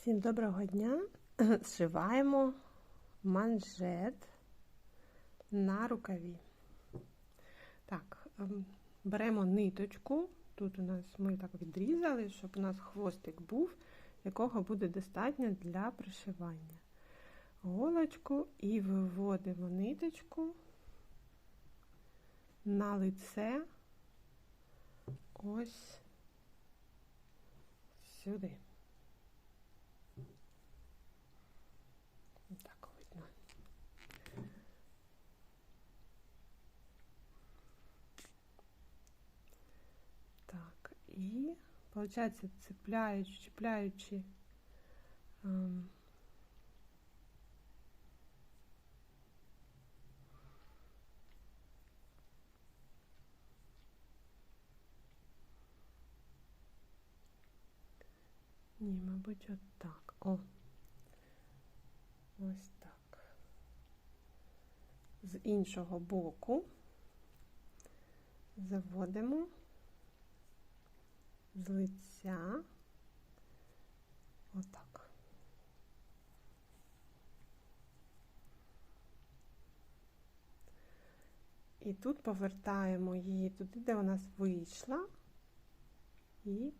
Всім доброго дня! Зшиваємо манжет на рукаві. Так, ем, беремо ниточку. Тут у нас ми так відрізали, щоб у нас хвостик був, якого буде достатньо для пришивання. Голочку і виводимо ниточку на лице ось сюди. Так видно. Так, і, виходить, цепляючи, чіпляючи ем, Ні, мабуть, от так. О. Ось так. З іншого боку заводимо з лиця отак. І тут повертаємо її туди, де нас вийшла, і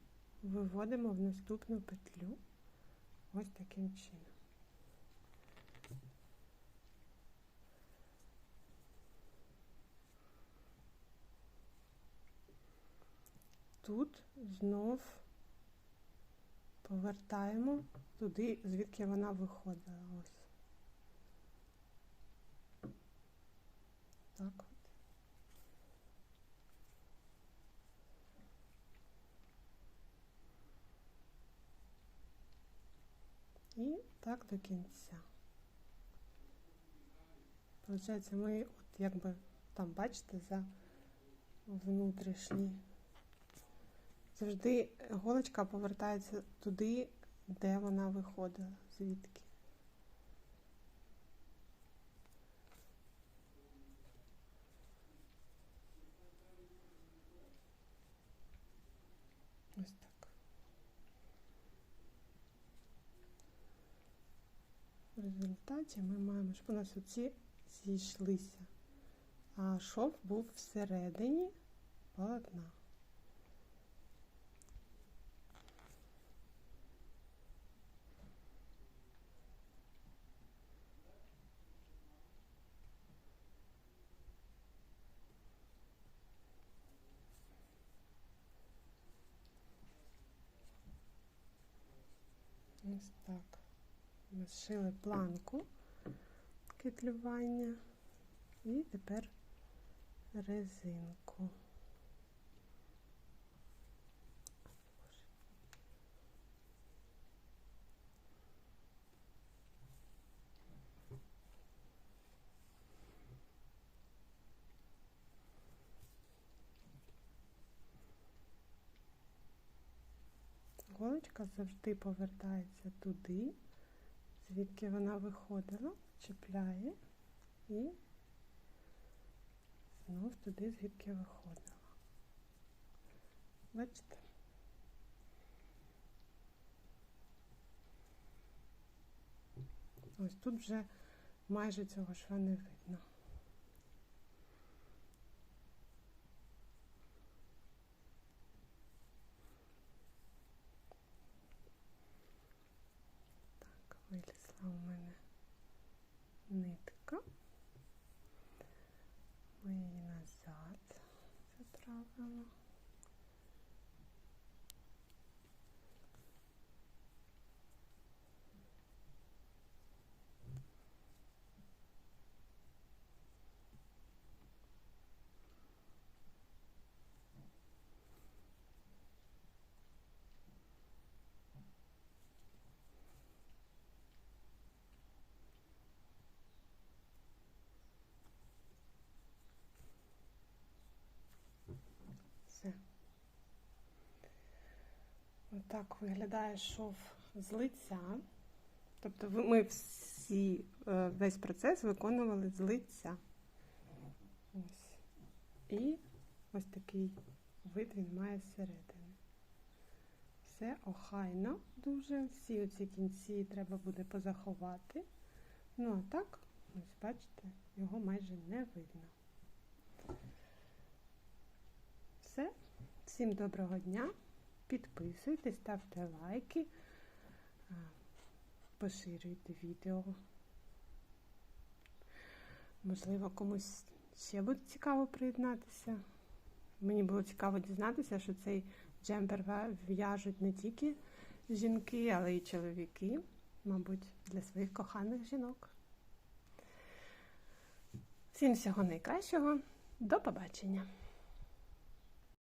виводимо в наступну петлю ось таким чином. Тут знов повертаємо туди, звідки вона виходила. Ось. Так от. І так до кінця. Получається, ми, от якби там, бачите, за внутрішній. Завжди голочка повертається туди, де вона виходила, звідки. Ось так. В результаті ми маємо, щоб у нас оці зійшлися, а шов був всередині полотна. Ось так. Ми зшили планку кетлювання і тепер резинку. Голочка завжди повертається туди, звідки вона виходила, чіпляє і знов туди, звідки виходила. Бачите? Ось тут вже майже цього шва не видно. вилізла у мене нитка. Ми її назад заправимо. Все. Отак виглядає шов з лиця. Тобто ми всі, е, весь процес виконували з лиця. Ось. І ось такий вид він має зсередини. Все охайно дуже. Всі оці кінці треба буде позаховати. Ну, а так, ось бачите, його майже не видно. Все. Всім доброго дня. Підписуйтесь, ставте лайки, поширюйте відео. Можливо, комусь ще буде цікаво приєднатися. Мені було цікаво дізнатися, що цей джемпер в'яжуть не тільки жінки, але й чоловіки, мабуть, для своїх коханих жінок. Всім всього найкращого. До побачення!